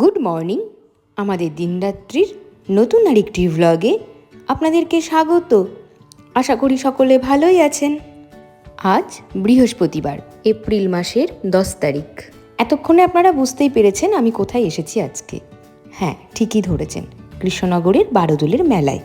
Good morning. আমাদের দিনরাত্রির নতুন আরেকটি ভ্লগে আপনাদেরকে স্বাগত। আশা করি সকলে ভালোই আছেন। আজ বৃহস্পতিবার, এপ্রিল মাসের দশ তারিখ। এতক্ষণে আপনারা বুঝতেই পেরেছেন আমি কোথায় এসেছি আজকে। হ্যাঁ ঠিকই ধরেছেন, কৃষ্ণনগরের বারোদোলের মেলায়।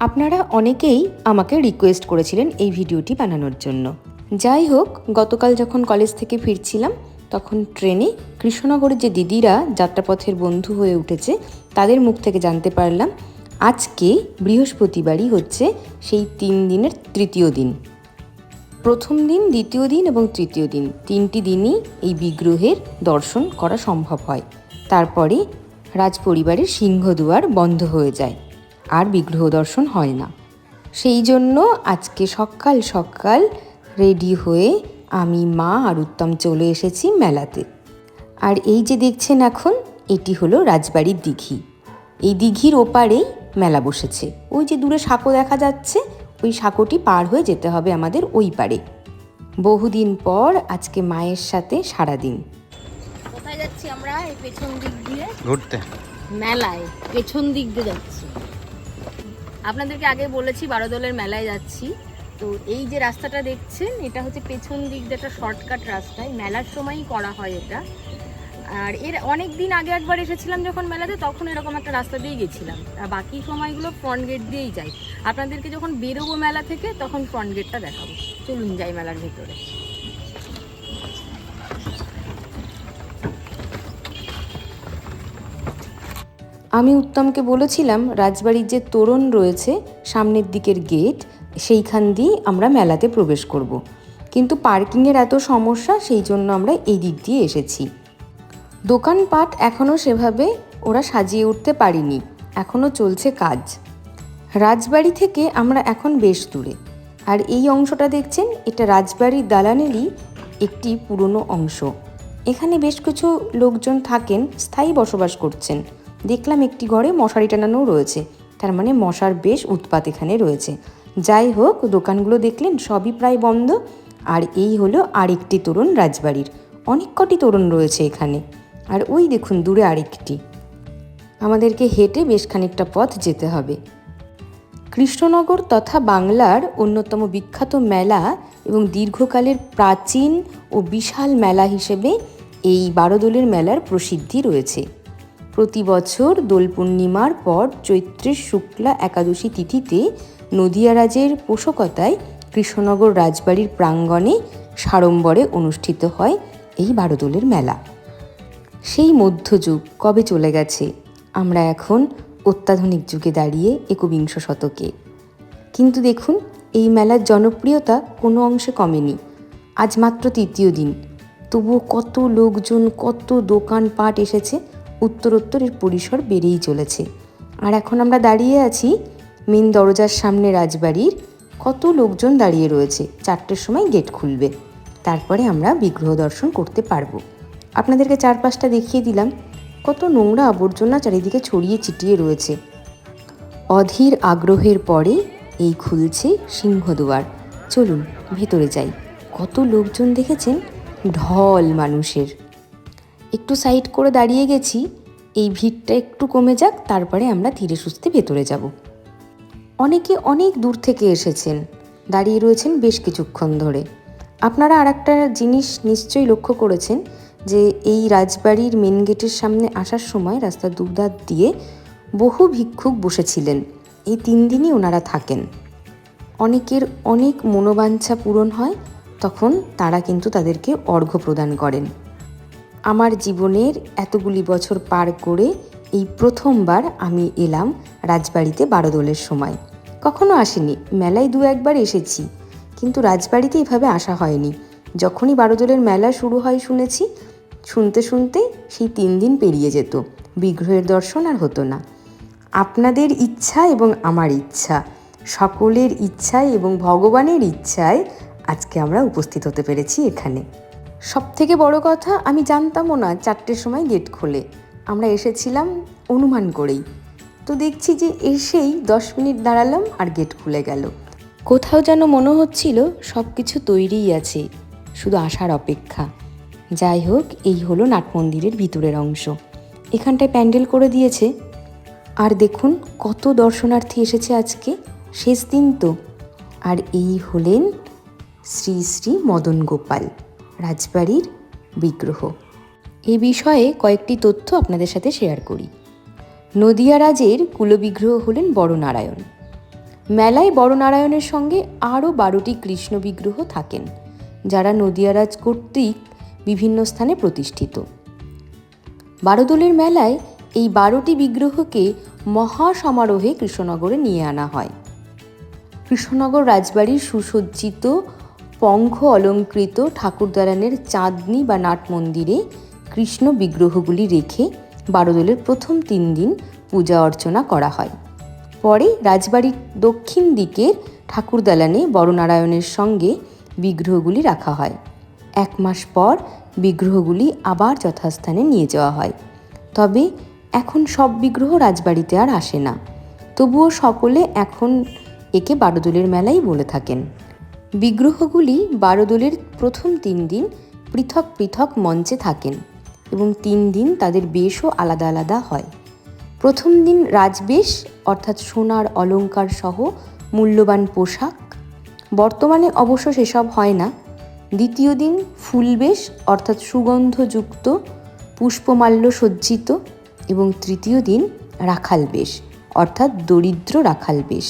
আপনারা অনেকেই আমাকে রিকোয়েস্ট করেছিলেন এই ভিডিওটি বানানোর জন্য। যাই হোক, গতকাল যখন কলেজ থেকে ফিরছিলাম তখন ট্রেনে কৃষ্ণনগরের যে দিদিরা যাত্রাপথের বন্ধু হয়ে উঠেছে, তাদের মুখ থেকে জানতে পারলাম, আজকে বৃহস্পতিবারই হচ্ছে সেই তিন দিনের তৃতীয় দিন। প্রথম দিন, দ্বিতীয় দিন এবং তৃতীয় দিন। তিনটি দিনই এই বিগ্রহের দর্শন করা সম্ভব হয়। তারপরে রাজপরিবারের সিংহদুয়ার বন্ধ হয়ে যায়, আর বিগ্রহ দর্শন হয় না। সেই জন্য আজকে সকাল সকাল রেডি হয়ে আমি মা আর উত্তম চলে এসেছি মেলাতে। আর এই যে দেখছেন এখন এটি হলো রাজবাড়ির দিঘি। এই দিঘির ওপারেই মেলা বসেছে। ওই যে দূরে সাঁকো দেখা যাচ্ছে ওই সাঁকোটি পার হয়ে যেতে হবে আমাদের ওই পারে। বহুদিন পর আজকে মায়ের সাথে সারাদিন। কোথায় যাচ্ছি আমরা? এই পেছন দিক দিয়ে? ঘুরতে। মেলায় পেছন দিক দিয়ে যাচ্ছি। আপনাদেরকে আগে বলেছি বারো দলের মেলায় যাচ্ছি। তো এই যে রাস্তাটা দেখছেন, এটা হচ্ছে পেছন দিক একটা শর্টকাট রাস্তায় মেলার সময়ই করা হয় এটা। আর এর অনেক দিন আগে একবার এসেছিলাম যখন মেলাতে, তখন এরকম একটা রাস্তা দিয়ে গেছিলাম। আর বাকি সময়গুলো ফ্রন্ট গেট দিয়েই যাই। আপনাদেরকে যখন বেরোবো মেলা থেকে, তখন ফ্রন্ট গেটটা দেখাবো। চলুন যাই মেলার ভেতরে। আমি উত্তমকে বলেছিলাম, রাজবাড়ির যে তোরণ রয়েছে, সামনের দিকের গেট সেইখান দিয়ে আমরা মেলাতে প্রবেশ করব। কিন্তু পার্কিংয়ের এত সমস্যা, সেই জন্য আমরা এই দিক দিয়ে এসেছি। দোকানপাট এখনও সেভাবে ওরা সাজিয়ে উঠতে পারিনি। এখনও চলছে কাজ। রাজবাড়ি থেকে আমরা এখন বেশ দূরে। আর এই অংশটা দেখছেন, এটা রাজবাড়ির দালানেরই একটি পুরনো অংশ। এখানে বেশ কিছু লোকজন থাকেন, স্থায়ী বসবাস করছেন। দেখলাম একটি ঘরে মশারি টানানোও রয়েছে। তার মানে মশার বেশ উৎপাত এখানে রয়েছে। যাই হোক, দোকানগুলো দেখলেন সবই প্রায় বন্ধ। আর এই হলো আরেকটি তরুণ রাজবাড়ির। অনেক কটি তরুণ রয়েছে এখানে। আর ওই দেখুন, দূরে আরেকটি। আমাদেরকে হেঁটে বেশ খানিকটা পথ যেতে হবে। কৃষ্ণনগর তথা বাংলার অন্যতম বিখ্যাত মেলা এবং দীর্ঘকালের প্রাচীন ও বিশাল মেলা হিসেবে এই বারোদোলের মেলার প্রসিদ্ধি রয়েছে। প্রতি বছর দোল পূর্ণিমার পর চৈত্রের শুক্লা একাদশী তিথিতে নদিয়ারাজের পোষকতায় কৃষ্ণনগর রাজবাড়ির প্রাঙ্গণে সাড়ম্বরে অনুষ্ঠিত হয় এই বারোদোলের মেলা। সেই মধ্যযুগ কবে চলে গেছে? আমরা এখন অত্যাধুনিক যুগে দাঁড়িয়ে একবিংশ শতকে। কিন্তু দেখুন, এই মেলার জনপ্রিয়তা কোনো অংশে কমেনি। আজ মাত্র তৃতীয় দিন। তবুও কত লোকজন, কত দোকানপাট এসেছে উত্তরোত্তর এর পরিসর বেড়েই চলেছে। আর এখন আমরা দাঁড়িয়ে আছি মেন দরজার সামনে রাজবাড়ির কত লোকজন দাঁড়িয়ে রয়েছে। চারটের সময় গেট খুলবে। তারপরে আমরা বিগ্রহ দর্শন করতে পারব। আপনাদেরকে চারপাশটা দেখিয়ে দিলাম। কত নোংরা আবর্জনা চারিদিকে ছড়িয়ে ছিটিয়ে রয়েছে। অধীর আগ্রহের পরে এই খুলছে সিংহদুয়ার চলুন, ভেতরে যাই। কত লোকজন দেখেছেন? ঢল মানুষের। একটু সাইড করে দাঁড়িয়ে গেছি। এই ভিড়টা একটু কমে যাক, তারপরে আমরা ধীরে সুস্থে ভেতরে যাব। অনেকে অনেক দূর থেকে এসেছেন। দাঁড়িয়ে রয়েছেন বেশ কিছুক্ষণ ধরে। আপনারা আর একটা জিনিস নিশ্চয়ই লক্ষ্য করেছেন যে এই রাজবাড়ির মেন গেটের সামনে আসার সময় রাস্তার দুধার দিয়ে বহু ভিক্ষুক বসেছিলেন। এই তিন দিনই ওনারা থাকেন। অনেকের অনেক মনোবাঞ্ছা পূরণ হয়, তখন তারা কিন্তু তাদেরকে অর্ঘ্য প্রদান করেন। আমার জীবনের এতগুলি বছর পার করে এই প্রথমবার আমি এলাম রাজবাড়িতে বারোদোলের সময়। কখনো আসিনি, মেলায় দু একবার এসেছি, কিন্তু রাজবাড়িতে এভাবে আসা হয়নি। যখনই বারোদোলের মেলা শুরু হয় শুনেছি, শুনতে শুনতে সেই তিন দিন পেরিয়ে যেত, বিগ্রহের দর্শন আর হতো না। আপনাদের ইচ্ছা এবং আমার ইচ্ছা, সকলের ইচ্ছায় এবং ভগবানের ইচ্ছায় আজকে আমরা উপস্থিত হতে পেরেছি এখানে। সব থেকে বড় কথা, আমি জানতামও না চারটের সময় গেট খোলে। আমরা এসেছিলাম অনুমান করেই। তো দেখছি যে এসেই দশ মিনিট দাঁড়ালাম আর গেট খুলে গেল। কোথাও যেন মনে হচ্ছিল সব কিছু তৈরিই আছে, শুধু আসার অপেক্ষা। যাই হোক, এই হলো নাট মন্দিরের ভিতরের অংশ। এখানটায় প্যান্ডেল করে দিয়েছে। আর দেখুন, কত দর্শনার্থী এসেছে আজকে, শেষ দিন তো। আর এই হলেন শ্রী শ্রী মদন গোপাল, রাজবাড়ির বিগ্রহ। এ বিষয়ে কয়েকটি তথ্য আপনাদের সাথে শেয়ার করি। নদিয়া রাজের কুলবিগ্রহ হলেন বড়নারায়ণ। মেলায় বড়নারায়ণের সঙ্গে আরও বারোটি কৃষ্ণ বিগ্রহ থাকেন, যারা নদিয়ারাজ কর্তৃক বিভিন্ন স্থানে প্রতিষ্ঠিত। বারোদোলের মেলায় এই বারোটি বিগ্রহকে মহা সমারোহে কৃষ্ণনগরে নিয়ে আনা হয়। কৃষ্ণনগর রাজবাড়ির সুসজ্জিত, পঙ্খ অলঙ্কৃত ঠাকুরদালানের চাঁদনি বা নাট মন্দিরে কৃষ্ণ বিগ্রহগুলি রেখে বারোদোলের প্রথম তিন দিন পূজা অর্চনা করা হয়। পরে রাজবাড়ির দক্ষিণ দিকের ঠাকুরদালানে বড়নারায়ণের সঙ্গে বিগ্রহগুলি রাখা হয়। এক মাস পর বিগ্রহগুলি আবার যথাস্থানে নিয়ে যাওয়া হয়। তবে এখন সব বিগ্রহ রাজবাড়িতে আর আসে না। তবুও সকলে এখন একে বারোদোলের মেলাই বলে থাকেন। বিগ্রহগুলি বারোদোলের প্রথম তিন দিন পৃথক পৃথক মঞ্চে থাকেন। এবং তিন দিন তাদের বেশও আলাদা আলাদা হয়। প্রথম দিন রাজবেশ, অর্থাৎ সোনার অলংকার সহ মূল্যবান পোশাক। বর্তমানে অবশ্য সেসব হয় না। দ্বিতীয় দিন ফুলবেশ, অর্থাৎ সুগন্ধযুক্ত, পুষ্পমাল্য সজ্জিত এবং তৃতীয় দিন রাখাল বেশ অর্থাৎ দরিদ্র রাখাল বেশ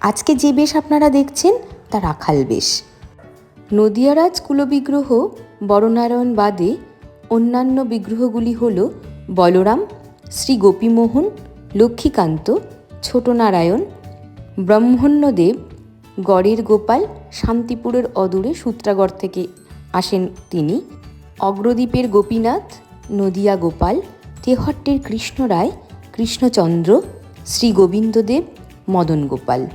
আজকে যে বেশ আপনারা দেখছেন তা রাখাল বেশ নদিয়ারাজ কুলবিগ্রহ বড়নারায়ণ বাদে অন্যান্য বিগ্রহগুলি হল বলরাম, শ্রী গোপীমোহন, লক্ষ্মীকান্ত, ছোটনারায়ণ, ব্রহ্মণ্যদেব, গড়ের গোপাল, শান্তিপুরের অদূরে সূত্রাগড় থেকে আসেন তিনি, অগ্রদ্বীপের গোপীনাথ, নদিয়া গোপাল, তেহট্টের কৃষ্ণ রায়, কৃষ্ণচন্দ্র, শ্রী গোবিন্দদেব, মদন গোপাল।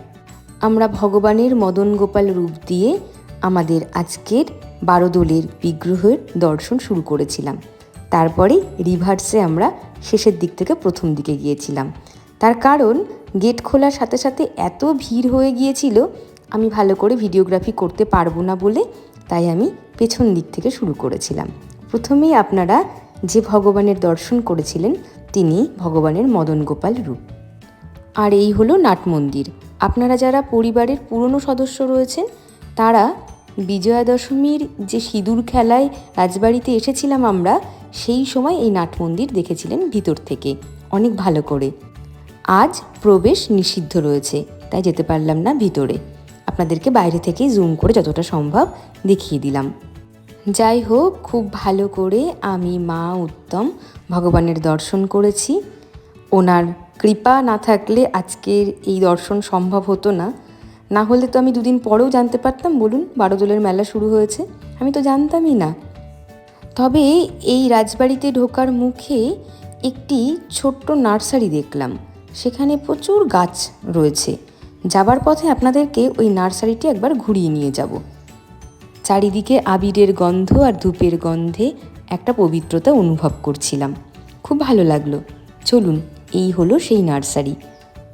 আমরা ভগবানের মদন গোপাল রূপ দিয়ে আমাদের আজকের বারোদোলের বিগ্রহের দর্শন শুরু করেছিলাম। তারপরে রিভার্সে আমরা শেষের দিক থেকে প্রথম দিকে গিয়েছিলাম। তার কারণ, গেট খোলার সাথে সাথে এত ভিড় হয়ে গিয়েছিল, আমি ভালো করে ভিডিওগ্রাফি করতে পারব না বলে তাই আমি পেছন দিক থেকে শুরু করেছিলাম। প্রথমেই আপনারা যে ভগবানের দর্শন করেছিলেন, তিনি ভগবানের মদন গোপাল রূপ। আর এই হলো নাট মন্দির আপনারা যারা পরিবারের পুরনো সদস্য রয়েছেন, তারা বিজয়া দশমীর যে সিঁদুর খেলায় রাজবাড়িতে এসেছিলাম আমরা, সেই সময় এই নাট মন্দির দেখেছিলেন ভিতর থেকে। অনেক ভালো করে। আজ প্রবেশ নিষিদ্ধ রয়েছে, তাই যেতে পারলাম না ভিতরে। আপনাদেরকে বাইরে থেকে জুম করে যতটা সম্ভব দেখিয়ে দিলাম। যাই হোক, খুব ভালো করে আমি, মা উত্তম, ভগবানের দর্শন করেছি। ওনার কৃপা না থাকলে আজকের এই দর্শন সম্ভব হতো না। না হলে তো আমি দুদিন পরেও জানতে পারতাম, বলুন বারোদোলের মেলা শুরু হয়েছে। আমি তো জানতামই না। তবে এই রাজবাড়িতে ঢোকার মুখে একটি ছোট্ট নার্সারি দেখলাম। সেখানে প্রচুর গাছ রয়েছে। যাবার পথে আপনাদেরকে ওই নার্সারিটি একবার ঘুরিয়ে নিয়ে যাব। চারিদিকে আবিরের গন্ধ আর ধূপের গন্ধে একটা পবিত্রতা অনুভব করছিলাম। খুব ভালো লাগল। চলুন, এই হলো সেই নার্সারি।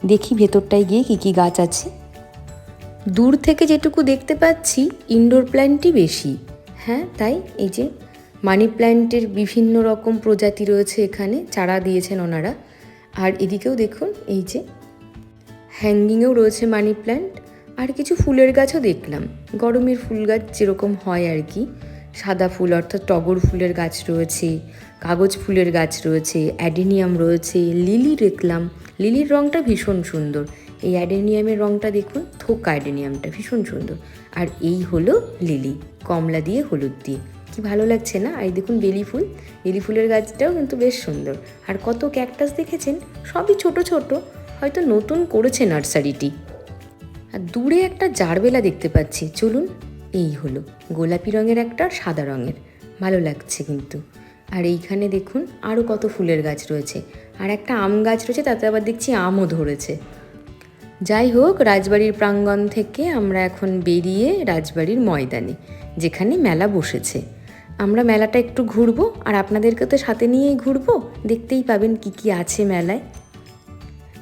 দেখি ভেতরটায় গিয়ে কী কী গাছ আছে। দূর থেকে যেটুকু দেখতে পাচ্ছি ইনডোর প্ল্যান্টই বেশি। হ্যাঁ তাই? এই যে মানি প্ল্যান্টের বিভিন্ন রকম প্রজাতি রয়েছে এখানে, চারা দিয়েছেন ওনারা। আর এদিকেও দেখুন, এই যে হ্যাঙ্গিংয়েও রয়েছে মানি প্ল্যান্ট আর কিছু ফুলের গাছও দেখলাম। গরমের ফুল গাছ যেরকম হয় আর কি। সাদা ফুল, অর্থাৎ টগর ফুলের গাছ রয়েছে, কাগজ ফুলের গাছ রয়েছে, অ্যাডেনিয়াম রয়েছে, লিলি দেখলাম। লিলির রঙটা ভীষণ সুন্দর। এই অ্যাডেনিয়ামের রঙটা দেখুন, থোকা অ্যাডেনিয়ামটা ভীষণ সুন্দর। আর এই হলো লিলি, কমলা দিয়ে হলুদ দিয়ে। কি ভালো লাগছে না? আর দেখুন বেলি ফুল বেলি ফুলের গাছটাও কিন্তু বেশ সুন্দর। আর কত ক্যাকটাস দেখেছেন? সবই ছোট ছোট, হয়তো নতুন করেছে নার্সারিটি। আর দূরে একটা জারবেলা দেখতে পাচ্ছি, চলুন। এই হলো, গোলাপি রঙের একটা, সাদা রঙের। ভালো লাগছে কিন্তু। আর এইখানে দেখুন আরও কত ফুলের গাছ রয়েছে। আর একটা আম গাছ রয়েছে, তাতে আবার দেখছি আমও ধরেছে। যাই হোক রাজবাড়ির প্রাঙ্গণ থেকে আমরা এখন বেরিয়ে রাজবাড়ির ময়দানে, যেখানে মেলা বসেছে। আমরা মেলাটা একটু ঘুরবো, আর আপনাদেরকে তো সাথে নিয়েই ঘুরবো। দেখতেই পাবেন কি কি আছে মেলায়।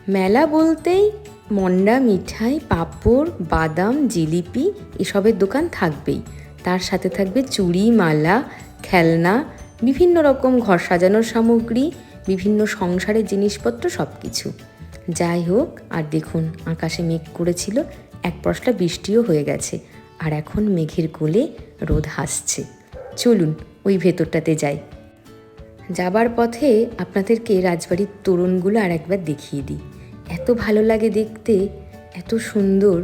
মেলা বলতেই মন্ডা, মিঠাই, পাঁপড়, বাদাম, জিলিপি, এসবের দোকান থাকবেই। তার সাথে থাকবে চুড়ি, মালা, খেলনা, বিভিন্ন রকম ঘর সাজানোর সামগ্রী, বিভিন্ন সংসারের জিনিসপত্র সব কিছু যাই হোক, আর দেখুন, আকাশে মেঘ করেছিল, এক পশলা বৃষ্টিও হয়ে গেছে, আর এখন মেঘের কোলে রোদ হাসছে। চলুন, ওই ভেতরটাতে যাই। যাবার পথে আপনাদেরকে রাজবাড়ির তোরণগুলো আর একবার দেখিয়ে দিই। এত ভালো লাগে দেখতে, এত সুন্দর।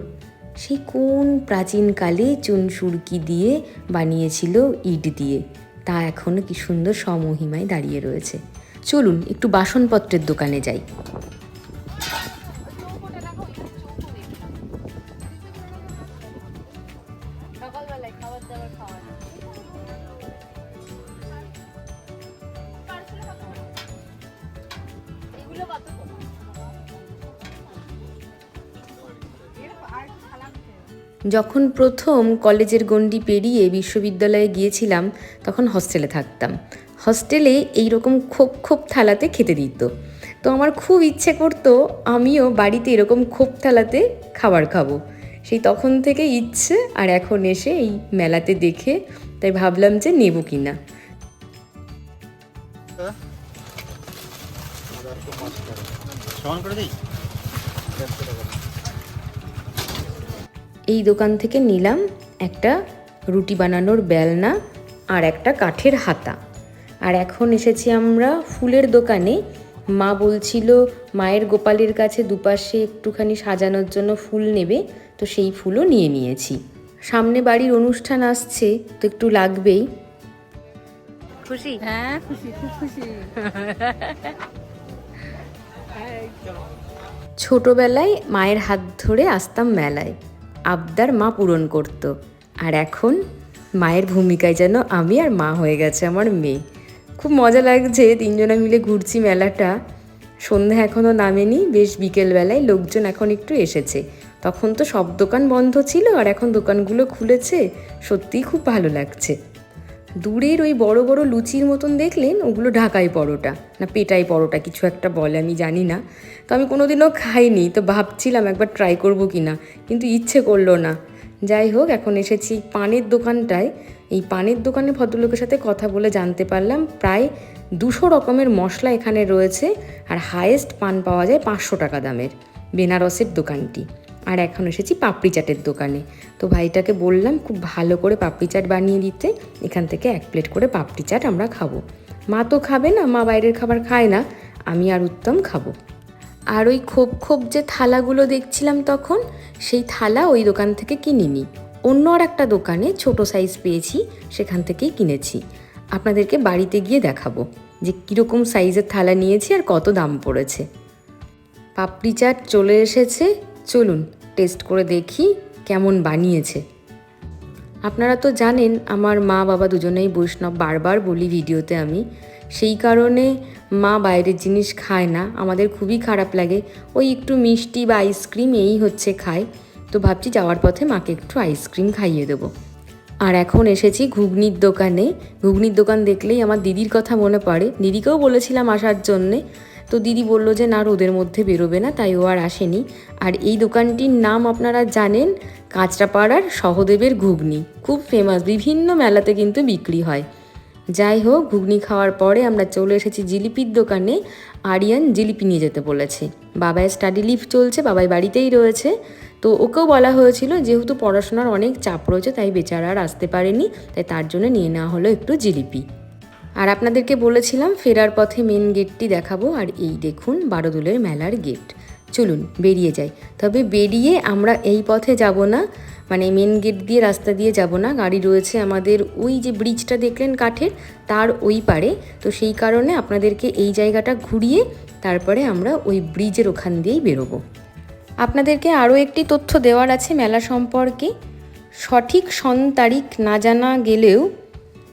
সেই কোন প্রাচীনকালে চুন সুরকি দিয়ে বানিয়েছিল ইট দিয়ে? তা এখনও কি সুন্দর সমহিমায় দাঁড়িয়ে রয়েছে। চলুন, একটু বাসনপত্রের দোকানে যাই। এগুলো কত? যখন প্রথম কলেজের গণ্ডি পেরিয়ে বিশ্ববিদ্যালয়ে গিয়েছিলাম তখন হস্টেলে থাকতাম। হস্টেলে এই রকম খোপ খোপ থালাতে খেতে দিত। তো আমার খুব ইচ্ছে করতো আমিও বাড়িতে এরকম খোপ থালাতে খাবার খাব। সেই তখন থেকে ইচ্ছে আর এখন এসে এই মেলাতে দেখে তাই ভাবলাম যে নেব কি না সমান করে দিই এই দোকান থেকে নিলাম একটা রুটি বানানোর বেলনা আর একটা কাঠের হাতা। আর এখন এসেছি আমরা ফুলের দোকানে। মা বলছিল মায়ের গোপালের কাছে দুপাশে একটুখানি সাজানোর জন্য ফুল নেবে। তো সেই ফুলও নিয়ে নিয়েছি। সামনে বাড়ির অনুষ্ঠান আসছে তো একটু লাগবেই। খুশি? হ্যাঁ খুশি খুব খুশি। ছোটবেলায় মায়ের হাত ধরে আসতাম মেলায়। আবদার মা পূরণ করত। আর এখন মায়ের ভূমিকায় যেন আমি আর মা হয়ে গেছে আমার মেয়ে। খুব মজা লাগছে, তিনজনে মিলে ঘুরছি মেলাটা। সন্ধ্যা এখনও নামেনি, বেশ বিকেলবেলায় লোকজন এখন একটু এসেছে। তখন তো সব দোকান বন্ধ ছিল আর এখন দোকানগুলো খুলেছে। সত্যিই খুব ভালো লাগছে। দূরের ওই বড় বড় লুচির মতন দেখলেন, ওগুলো ঢাকাই পরোটা। না, পেটাই পরোটা, কিছু একটা বলে, আমি জানি না। তো আমি কোনোদিনও খাইনি, তো ভাবছিলাম একবার ট্রাই করব কি না কিন্তু ইচ্ছে করল না। যাই হোক, এখন এসেছি পানের দোকানটায়। এই পানের দোকানে ভদ্রলোকের সাথে কথা বলে জানতে পারলাম, প্রায় দুশো রকমের মশলা এখানে রয়েছে, আর হায়েস্ট পান পাওয়া যায় পাঁচশো টাকা দামের, বেনারসের দোকানটি। আর এখন এসেছি পাপড়ি চাটের দোকানে। তো ভাইটাকে বললাম, খুব ভালো করে পাপড়ি চাট বানিয়ে দিতে। এখান থেকে এক প্লেট করে পাপড়ি চাট আমরা খাব। মা তো খাবে না, মা বাইরের খাবার খায় না, আমি আর উত্তম খাব। আর ওই খোপ খোপ যে থালাগুলো দেখছিলাম তখন, সেই থালা ওই দোকান থেকে কিনিনি। অন্য আর একটা দোকানে ছোট সাইজ পেয়েছি, সেখান থেকেই কিনেছি। আপনাদেরকে বাড়িতে গিয়ে দেখাবো যে কীরকম সাইজের থালা নিয়েছি আর কত দাম পড়েছে। পাপড়ি চাট চলে এসেছে চলুন টেস্ট করে দেখি কেমন বানিয়েছে। আপনারা তো জানেন, আমার মা বাবা দুজনেই বৈষ্ণব বারবার বলি ভিডিওতে আমি। সেই কারণে মা বাইরের জিনিস খায় না, আমাদের খুবই খারাপ লাগে। ওই একটু মিষ্টি বা আইসক্রিম এই হচ্ছে খায়। তো ভাবছি যাওয়ার পথে মাকে একটু আইসক্রিম খাইয়ে দেবো। আর এখন এসেছি ঘুগনির দোকানে। ঘুগনির দোকান দেখলেই আমার দিদির কথা মনে পড়ে। দিদিকেও বলেছিলাম আসার জন্যে তো দিদি বলল যে, না, রোদের মধ্যে বেরোবে না। তাই ও আর আসেনি। আর এই দোকানটির নাম আপনারা জানেন, কাঁচরাপাড়ার সহদেবের ঘুগনি। খুব ফেমাস বিভিন্ন মেলাতে কিন্তু বিক্রি হয়। যাই হোক, ঘুগনি খাওয়ার পরে আমরা চলে এসেছি জিলিপির দোকানে। আরিয়ান জিলিপি নিয়ে যেতে বলেছে। বাবায় স্টাডি লিভ চলছে, বাবাই বাড়িতেই রয়েছে। তো ওকেও বলা হয়েছিল, যেহেতু পড়াশোনার অনেক চাপ রয়েছে, তাই বেচারা আর আসতে পারেনি। তাই তার জন্য নিয়ে নেওয়া হলো একটু জিলিপি। আর আপনাদেরকে বলেছিলাম, ফেরার পথে মেন গেটটি দেখাবো। আর এই দেখুন, বারোদুলের মেলার গেট চলুন, বেরিয়ে যাই। তবে বেরিয়ে আমরা এই পথে যাব না। মানে মেন গেট দিয়ে রাস্তা দিয়ে যাব না। গাড়ি রয়েছে আমাদের ওই যে ব্রিজটা দেখলেন কাঠের, তার ওই পারে তো সেই কারণে আপনাদেরকে এই জায়গাটা ঘুরিয়ে তারপরে আমরা ওই ব্রিজের ওখান দিয়েই বেরোবো। আপনাদেরকে আরও একটি তথ্য দেওয়ার আছে মেলা সম্পর্কে। সঠিক সন তারিখ না জানা গেলেও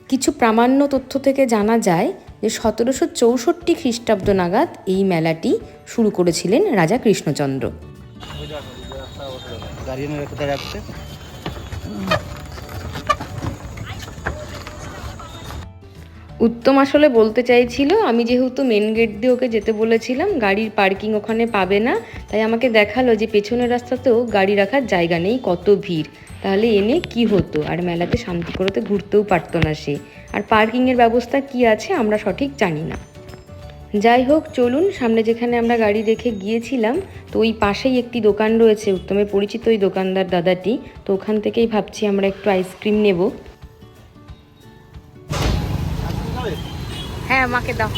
কিছু প্রামাণ্য তথ্য থেকে জানা যায় যে সতেরোশো চৌষট্টি খ্রিস্টাব্দ নাগাদ এই মেলাটি শুরু করেছিলেন রাজা কৃষ্ণচন্দ্র। উত্তম আসলে বলতে চাইছিল, আমি যেহেতু মেন গেট দিয়ে ওকে যেতে বলেছিলাম, গাড়ির পার্কিং ওখানে পাবে না, তাই আমাকে দেখাল যে পেছনের রাস্তাতেও গাড়ি রাখার জায়গা নেই, কত ভিড়। তাহলে এনে কি হতো? আর মেলাতে শান্তি করতে ঘুরতেও পারতো না সে। আর পার্কিংয়ের ব্যবস্থা কি আছে আমরা সঠিক জানি না। যাই হোক, চলুন, সামনে যেখানে আমরা গাড়ি রেখে গিয়েছিলাম, তো ওই পাশেই একটি দোকান রয়েছে উত্তমের পরিচিত ওই দোকানদার দাদাটি। তো ওখান থেকেই ভাবছি আমরা একটু আইসক্রিম নেব। হ্যাঁ মাকে দাও।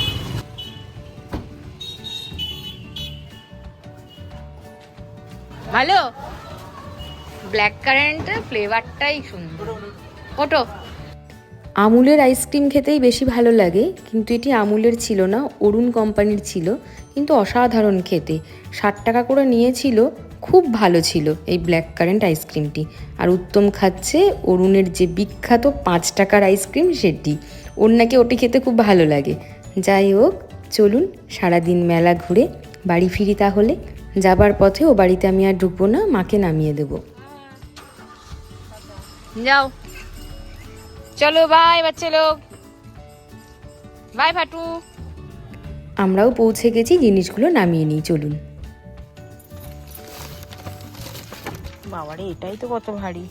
ভালো? ব্ল্যাক কারেন্টের ফ্লেভারটাই সুন্দর। ওটো আমুলের আইসক্রিম খেতেই বেশি ভালো লাগে, কিন্তু এটি আমুলের ছিল না, অরুণ কোম্পানির ছিল, কিন্তু অসাধারণ খেতে। ষাট টাকা করে নিয়েছিল, খুব ভালো ছিল এই ব্ল্যাক কারেন্ট আইসক্রিমটি আর উত্তম খাচ্ছে অরুণের যে বিখ্যাত পাঁচ টাকার আইসক্রিম সেটি। ওর নাকি ওটি খেতে খুব ভালো লাগে। যাই হোক চলুন সারাদিন মেলা ঘুরে বাড়ি ফিরি তাহলে। যাবার পথে ও বাড়িতে আমি আর ঢুকবো না মাকে নামিয়ে দেবো। যাও। চলো বাই বাচ্চা লোক। বাই ফাটু। আমরাও পৌঁছে গেছি জিনিসগুলো নামিয়ে নিই চলুন। বাবারে এটাই তো কত ভারী।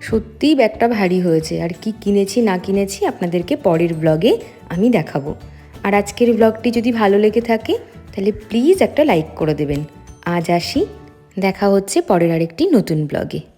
সত্যিই ব্যাগটা ভারী হয়েছে। আর কি কিনেছি, না কিনেছি আপনাদেরকে পরের ব্লগে আমি দেখাবো। আর আজকের ব্লগটি যদি ভালো লেগে থাকে, তাহলে প্লিজ একটা লাইক করে দেবেন। আজ আসি, দেখা হচ্ছে পরের আরেকটি নতুন ব্লগে